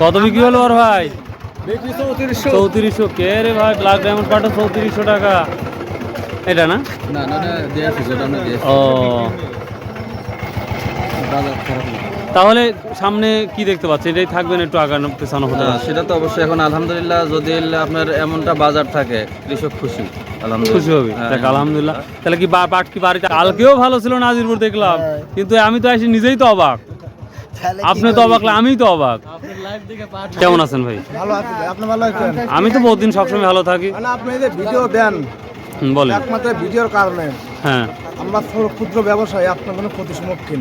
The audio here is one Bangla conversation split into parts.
কত বিক্রি হলো ওর ভাই? চৌত্রিশশো। কে রে ভাই ব্ল্যাক ডায়মন্ড পাটা চৌত্রিশশো টাকা। এটা না? ও। তাহলে সামনে কি দেখতে পাচ্ছেন? এটাই থাকবেন একটু আগানো পেছানো হতে হ্যাঁ, সেটা তো অবশ্যই এখন আলহামদুলিল্লাহ যদি আপনার এমনটা বাজার থাকে কৃষক খুশি। খুশি হবে? হ্যাঁ, দেখ আলহামদুলিল্লাহ। তাহলে কি পাট কি বাড়িতে? কালকেও ভালো ছিল নাজিরপুর দেখলাম। কিন্তু আমি তো এসে নিজেই তো অবাক। আপনি তো অবাক আমি তো অবাক। কেমন আছেন ভাই? ভালো আছে আপনি ভালো আছেন? আমি তো বহুদিন সবসময় ভালো থাকি। মানে আপনি যে ভিডিও দেন বলেন। একমাত্র ভিডিওর কারণে হ্যাঁ। আমরা ছোট ক্ষুদ্র ব্যবসায়ী আপনার কোনো ক্ষতি সম্মুখীন।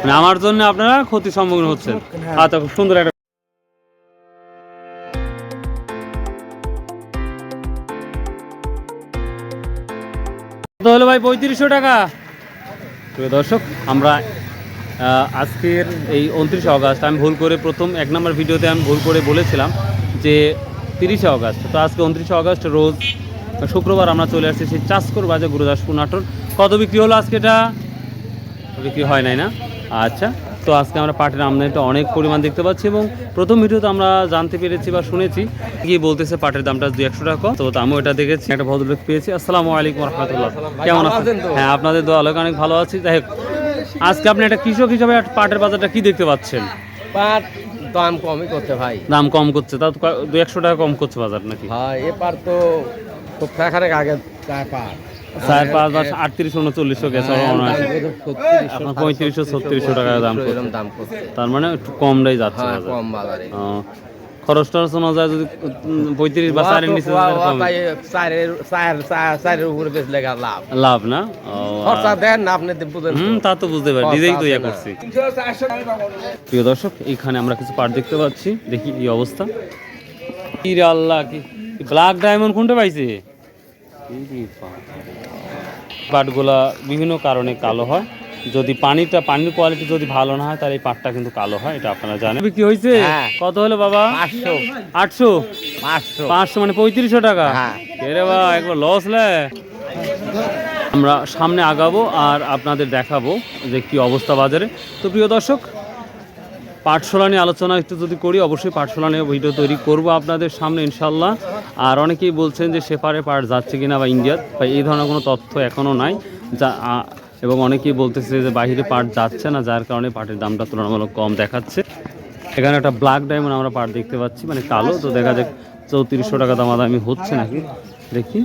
মানে আমার জন্য আপনারা ক্ষতির সম্মুখীন হচ্ছেন। হ্যাঁ। আচ্ছা খুব সুন্দর একটা হলো ভাই? পঁয়ত্রিশশো টাকা। প্রিয় দর্শক আমরা আজকের এই উনত্রিশে অগাস্ট আমি ভুল করে প্রথম এক নম্বর ভিডিওতে আমি ভুল করে বলেছিলাম যে তিরিশে অগাস্ট তো আজকে উনত্রিশে অগাস্ট রোজ শুক্রবার আমরা চলে আসছি সেই চাষকর বাজার গুরুদাসপুর নাটোর। কত বিক্রি হলো আজকে এটা? বিক্রি হয় নাই না? আচ্ছা তো আজকে আমরা পাটের আমদানিটা অনেক পরিমাণ দেখতে পাচ্ছি এবং প্রথম ভিডিওতে আমরা জানতে পেরেছি বা শুনেছি কি বলতেছে পাটের দামটা দুই একশো টাকা। তো আমিও এটা দেখেছি একটা ভদ্রলোক পেয়েছি। আসসালামু আলাইকুম রহমতুল্লাহ। কেমন আছেন? হ্যাঁ আপনাদের দোয়া অনেক ভালো আছি। যাই হোক আজকে আপনি একটা কৃষক হিসাবে পাটের বাজারটা কি দেখতে পাচ্ছেন? পাট দাম কমই করতে ভাই। দাম কম করছে তাও দু একশো টাকা কম করছে বাজার নাকি? হ্যাঁ এবার তো খুব আগে চায় পাট। চার পাঁচ আটত্রিশ উনচল্লিশশো গেছে হয় পঁয়ত্রিশশো ছত্রিশশো টাকা দাম দাম তার মানে একটু কমটাই যাচ্ছে হ্যাঁ কম বাজারে। খরচ টরচ অনুযায়ী যদি পঁয়ত্রিশ বা চারের নিচে চারের চার চার- চারের উপরে বেশ লেগা লাভ। লাভ না? খরচা দেন না আপনি হুম তা তো বুঝতে পারি। নিজেই তো ইয়ে করছি। প্রিয় দর্শক এখানে আমরা কিছু পাট দেখতে পাচ্ছি। দেখি এই অবস্থা। কি রে আল্লাহ কি ব্ল্যাক ডায়মন্ড কোনটা পাইছে? পাটগুলা বিভিন্ন কারণে কালো হয়। যদি পানিটা পানির কোয়ালিটি যদি ভালো না হয় তাহলে এই পাটটা কিন্তু কালো হয় এটা আপনারা জানেন। কি হয়েছে? হ্যাঁ। কত হলো বাবা? পাঁচশো। আটশো? পাঁচশো। মানে পঁয়ত্রিশশো টাকা? হ্যাঁ। এরে বা একবার লস লে? আমরা সামনে আগাবো আর আপনাদের দেখাবো যে কি অবস্থা বাজারে। তো প্রিয় দর্শক পাঠশালা নিয়ে আলোচনা একটু যদি করি অবশ্যই পাঠশালা নিয়ে ভিডিও তৈরি করব আপনাদের সামনে ইনশাল্লাহ আর অনেকেই বলছেন যে সেপারে পাট যাচ্ছে কিনা বা ইন্ডিয়াত বা এই ধরনের কোনো তথ্য এখনও নাই যা এবং অনেকেই বলতেছে যে বাইরে পাট যাচ্ছে না যার কারণে পাটের দামটা তুলনামূলক কম দেখাচ্ছে। এখানে একটা ব্ল্যাক ডায়মন্ড আমরা পাট দেখতে পাচ্ছি মানে কালো তো দেখা যাক চৌত্রিশশো টাকা দামাদামি হচ্ছে নাকি? দেখি।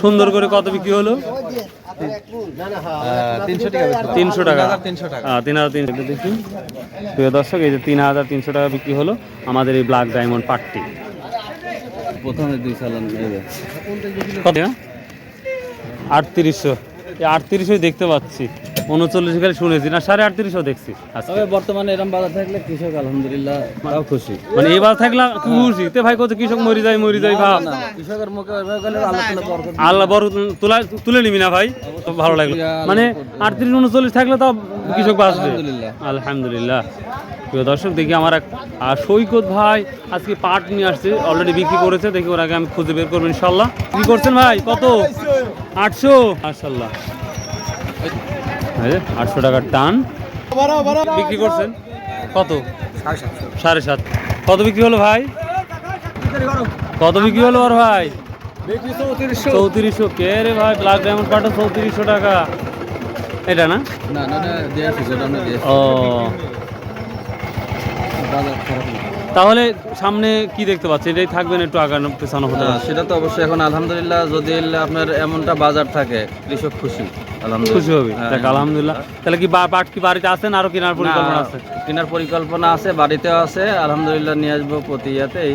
সুন্দর করে কত বিক্রি হলো? তিনশো টাকা তিন হাজার তিনশো টাকা। দেখি। প্রিয় দর্শক এই যে তিন হাজার তিনশো টাকা বিক্রি হলো আমাদের এই ব্ল্যাক ডায়মন্ড পাটটি। প্রথমে দুই চালান কত? আটত্রিশশো। এই আটত্রিশশোই দেখতে পাচ্ছি। উনচল্লিশ শুনেছি। না সাড়ে আটত্রিশশো দেখছি তবে বর্তমানে এরকম বাজার থাকলে কৃষক আলহামদুলিল্লাহ খুশি। মানে এবার থাকলে খুশি। তে ভাই কত কৃষক মরি যায় মরি যায় ভাব। কৃষকের মুখে আল্লাহ বড় তুলা তুলে নিবি না ভাই? ভালো লাগল। মানে আটত্রিশ উনচল্লিশ থাকলে তো কৃষক বাঁচবে। আলহামদুলিল্লাহ। প্রিয় দর্শক দেখি আমার এক সৈকত ভাই আজকে পাট নিয়ে আসছে অলরেডি বিক্রি করেছে। দেখি ওর আগে আমি খুঁজে বের করব ইনশাল্লাহ। কি করছেন ভাই? কত? আটশো? মাশাল্লাহ। এই আটশো টাকার টান। বিক্রি করছেন? কত? সাড়ে সাত। কত বিক্রি হলো ভাই? কত বিক্রি হলো আর ভাই? চৌত্রিশশো। কে রে ভাই ব্ল্যাক ডায়মন্ড পাটা চৌত্রিশশো টাকা। এটা না? ও তাহলে সামনে কি দেখতে পাচ্ছি এটাই থাকবেন একটু আগানো পেছানো হতে সেটা তো অবশ্যই। এখন আলহামদুলিল্লাহ যদি আপনার এমনটা বাজার থাকে কৃষক খুশি। খুশি হবে? হ্যাঁ, আলহামদুলিল্লাহ। তাহলে কি পাট কি বাড়িতে আছেন আরও কেনার পরিকল্পনা আছে? কেনার পরিকল্পনা আছে বাড়িতেও আছে। আলহামদুলিল্লাহ নিয়ে আসব প্রতি ইয়াতেই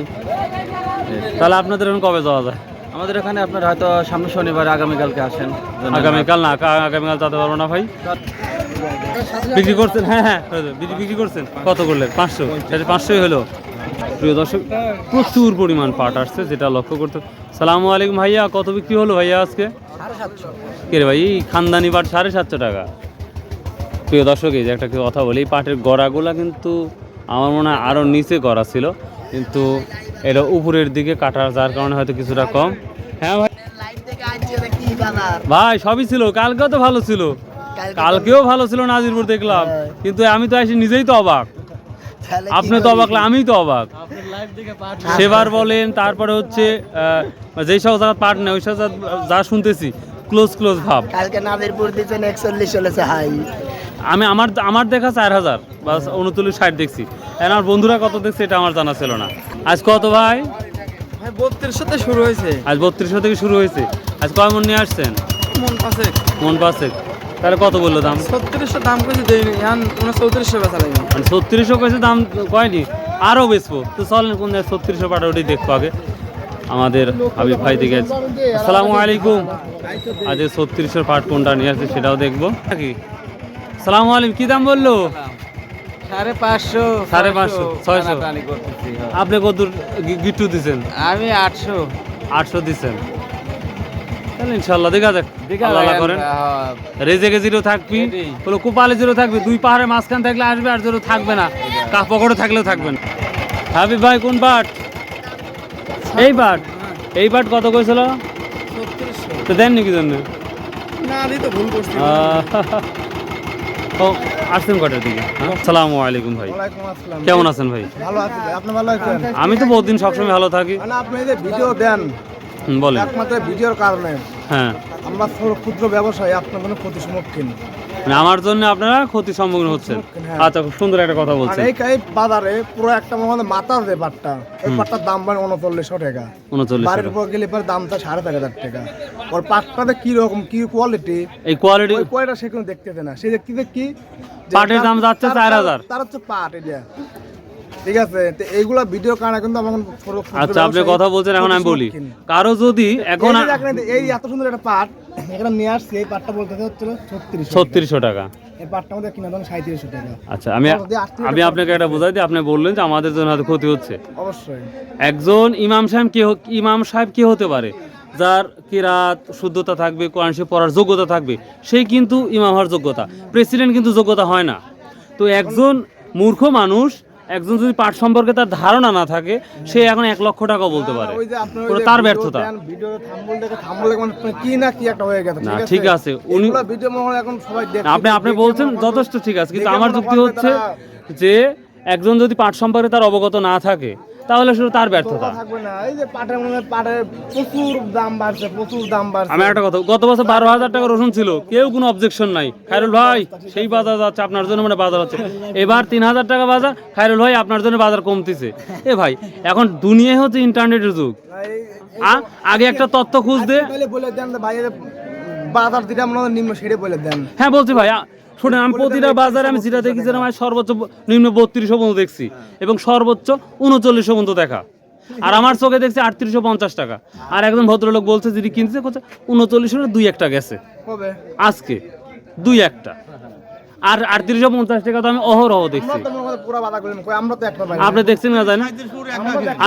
তাহলে আপনাদের এখন কবে যাওয়া যায়? আমাদের এখানে আপনার হয়তো সামনে শনিবার আগামীকালকে আসেন। আগামীকাল না আগামীকাল যেতে পারব না ভাই। বিক্রি করছেন? হ্যাঁ হ্যাঁ বিক্রি বিক্রি করছেন। কত করলেন? পাঁচশো। সেটা পাঁচশোই হলো। প্রিয় দর্শক প্রচুর পরিমাণ পাট আসছে যেটা লক্ষ্য করতে সালামু আলাইকুম ভাইয়া কত বিক্রি হলো ভাইয়া আজকে? কে রে ভাই এই খানদানি পাট সাড়ে সাতশো টাকা। প্রিয় দর্শক এই যে একটা কথা বলি এই পাটের গড়াগুলা কিন্তু আমার মনে হয় আরও নিচে গড়া ছিল কিন্তু এটা উপরের দিকে কাটার যার কারণে হয়তো কিছুটা কম। হ্যাঁ ভাই। ভাই সবই ছিল কালকেও তো ভালো ছিল। কালকেও ভালো ছিল নাজিরপুর দেখলাম কিন্তু আমি তো আসি নিজেই তো অবাক। আপনি তো অবাক না, আমিই তো অবাক। সেবার বলেন তারপরে হচ্ছে আহ, যেই সব জায়গা পাঠ নেই ওই সব যা শুনতেছি ক্লোজ ক্লোজ ভাব। কালকে নাদিরপুর দিচ্ছেন একচল্লিশ চলেছে হাই। আমি আমার আমার দেখা চার হাজার বা উনচল্লিশ ষাট দেখছি। আমার বন্ধুরা কত দেখছে এটা আমার জানা ছিল না। আজ কত ভাই? ভাই বত্রিশশো তে শুরু হয়েছে। আজ বত্রিশশো থেকে শুরু হয়েছে। আজ কয় মন নিয়ে আসছেন? মন পাশে মন পাচ্ছে তাহলে কত বলল দাম? ছত্রিশশো দাম করেছে দেয়নি এখন উনি চৌত্রিশশো বেচা লাগবে। মানে ছত্রিশশো দাম কয়নি আরও বেচবো। তো চলেন কোন জায়গায় ছত্রিশশো পাটা ওটাই দেখব আগে। আমাদের আমি ভাই দিকে আসসালামু আলাইকুম। আজ ছত্রিশশো পাট কোনটা নিয়ে আসছে সেটাও দেখব। নাকি? সালামু আলাইকুম কি দাম বলল? সাড়ে পাঁচশো সাড়ে পাঁচশো, ছয়শো। আপনি কত গিট্টু দিচ্ছেন আমি আটশো। আটশো দিচ্ছেন তাহলে ইনশাল্লাহ দেখা যাক। আল্লাহ করেন। হ্যাঁ, রেজেকে জিরো থাকবি। হলো কুপালে জিরো থাকবে দুই পাহাড়ের মাঝখান থাকলে আসবে আর জিরো থাকবে না। কাপ পকেটে থাকলেও থাকবে না। হাবিব ভাই কোন পাট? এই পাট? এই পাট কত কইছিল? তো দেননি কি জন্য? ও আসছেন কটার দিকে? হ্যাঁ? সালামু আলাইকুম ভাই। কেমন আছেন ভাই? ভালো আছি। ভাই। আপনি ভালো আছেন? আমি তো বহুদিন সবসময় ভালো থাকি। আপনি ভিডিও দেন বলেন। একমাত্র ভিডিওর কারণে হ্যাঁ। আমরা ক্ষুদ্র ব্যবসায়ী আপনার কোনো ক্ষতি সম্মুখীন মানে আমার জন্য আপনারা ক্ষতির সম্মুখীন হচ্ছেন। হ্যাঁ। আচ্ছা খুব সুন্দর একটা কথা বলছেন। এই এই বাজারে পুরো একটা মানে মাথার যে পাটটা ওই পাটটার দাম মানে উনচল্লিশশো টাকা। উনচল্লিশ বাড়ির উপর গেলে পরে দামটা সাড়ে চার হাজার টাকা। ওর পাটটাতে কি রকম কি কোয়ালিটি এই কোয়ালিটি কোয়ালিটা সে কোনো দেখতেছে না। সে দেখতেছে কি পাটের দাম যাচ্ছে তার- 4,000 তার হচ্ছে পাট এটা ঠিক আছে তো এইগুলা ভিডিও কারণে কিন্তু আমার আচ্ছা আপনি কথা বলছেন এখন আমি বলি। কারও যদি এখন এই এত সুন্দর একটা পাট এখানে নিয়ে আসছে এই পাটটা বলতে হচ্ছে ছত্রিশ ছত্রিশশো টাকা। আচ্ছা আমি আমি আপনাকে একটা বোঝাই দিই আপনি বললেন যে আমাদের জন্য হয়তো ক্ষতি হচ্ছে। অবশ্যই। একজন ইমাম সাহেব কে ইমাম সাহেব কে হতে পারে? যার কিরাত শুদ্ধতা থাকবে কোরআন শরীফ পড়ার যোগ্যতা থাকবে সেই কিন্তু ইমাম হওয়ার যোগ্যতা। প্রেসিডেন্ট কিন্তু যোগ্যতা হয় না। তো একজন মূর্খ মানুষ একজন যদি পাঠ সম্পর্কে তার ধারণা না থাকে সে এখন এক লক্ষ টাকা বলতে পারে। তার ব্যর্থতা। মানে না ঠিক আছে, উনি- আপনি আপনি বলছেন যথেষ্ট ঠিক আছে কিন্তু আমার যুক্তি হচ্ছে যে একজন যদি পাঠ সম্পর্কে তার অবগত না থাকে তাহলে শুধু তার ব্যর্থতা। থাকবে না। এই যে পাটের মনে পাটের প্রচুর দাম বাড়ছে প্রচুর দাম বাড়ছে। আমি একটা কথা গত বছর বারো হাজার টাকা রসুন ছিল কেউ কোনো অবজেকশন নাই। খায়রুল ভাই সেই বাজার যাচ্ছে আপনার জন্য মানে বাজার হচ্ছে। এবার তিন হাজার টাকা বাজার খায়রুল ভাই আপনার জন্য বাজার কমতেছে। এ ভাই এখন দুনিয়ায় হচ্ছে ইন্টারনেটের যুগ। আগে একটা তথ্য খুঁজতে বলে দেন বাজার যেটা মনে হয় নিম্ন সেটা বলে দেন। হ্যাঁ বলছি ভাই শোনেন আমি প্রতিটা বাজারে আমি যেটা দেখেছিলাম আমি সর্বোচ্চ নিম্ন বত্রিশশো পর্যন্ত দেখছি এবং সর্বোচ্চ উনচল্লিশশো পর্যন্ত দেখা। আর আমার চোখে দেখছি আটত্রিশশো পঞ্চাশ টাকা। আর একজন ভদ্রলোক বলছে যদি কিনছে কোথায় উনচল্লিশশো দুই একটা গেছে। আজকে। দুই একটা। আর আটত্রিশশো পঞ্চাশ টাকা তো আমি অহরহ দেখছি। মনে হয় আপনি দেখছেন না জানেন?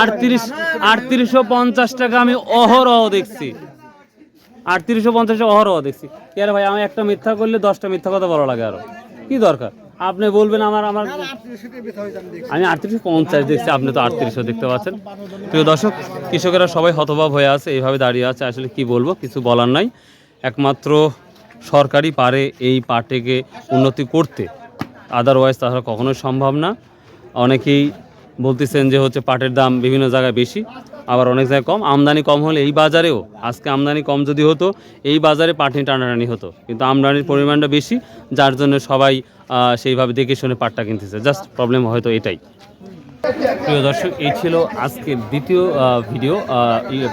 আটত্রিশ আটত্রিশশো পঞ্চাশ টাকা আমি অহরহ দেখছি। আটত্রিশশো পঞ্চাশ অহরহ দেখছি। কে ভাই আমি একটা মিথ্যা করলে দশটা মিথ্যা কথা বলা লাগে আরও। কি দরকার? আপনি বলবেন আমার আমার আমি আটত্রিশশো পঞ্চাশ দেখছি আপনি তো আটত্রিশশো দেখতে পাচ্ছেন। প্রিয় দর্শক কৃষকেরা সবাই হতভাব হয়ে আছে এইভাবে দাঁড়িয়ে আছে। আসলে কি বলব কিছু বলার নাই। একমাত্র সরকারই পারে এই পাটেকে উন্নতি করতে। আদারওয়াইজ তাছাড়া কখনোই সম্ভব না। অনেকেই বলতেছেন যে হচ্ছে পাটের দাম বিভিন্ন জায়গায় বেশি। আবার অনেক জায়গায় কম। আমদানি কম হলে এই বাজারেও, আজকে আমদানি কম যদি হতো, এই বাজারে পাট নিয়ে টানাটানি হতো। কিন্তু আমদানির পরিমাণটা বেশি, যার জন্য সবাই সেইভাবে দেখে শুনে পাটটা কিনতেছে। জাস্ট প্রবলেম হয়তো এটাই। প্রিয় দর্শক, এই ছিল আজকের দ্বিতীয় ভিডিও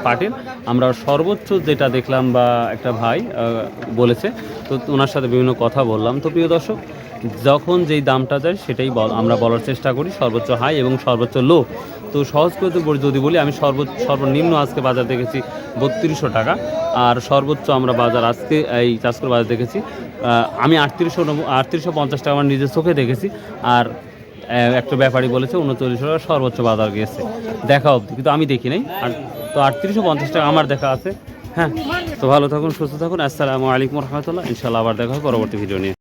পার্টের আমরা সর্বোচ্চ যেটা দেখলাম বা একটা ভাই বলেছে, তো ওনার সাথে বিভিন্ন কথা বললাম। তো প্রিয় দর্শক, যখন যেই দামটা যায় সেটাই আমরা বলার চেষ্টা করি। সর্বোচ্চ হাই এবং সর্বোচ্চ লো। তো সহজ করে যদি বলি, আমি সর্বোচ্চ সর্বনিম্ন আজকে বাজার দেখেছি বত্রিশশো টাকা। আর সর্বোচ্চ আমরা বাজার আজকে এই চাষকর বাজার দেখেছি। আমি আটত্রিশশো আটত্রিশশো পঞ্চাশ টাকা আমার নিজের চোখে দেখেছি। আর একটা ব্যাপারী বলেছে উনচল্লিশ টাকা সর্বোচ্চ বাজার গিয়েছে দেখা অবধি, কিন্তু আমি দেখি নাই। আর তো আটত্রিশশো পঞ্চাশ টাকা আমার দেখা আছে। হ্যাঁ তো ভালো থাকুন, সুস্থ থাকুন। আসসালামু আলাইকুম রহমতুল্লাহ। ইনশাল্লাহ আবার দেখা হবে পরবর্তী ভিডিও নিয়ে।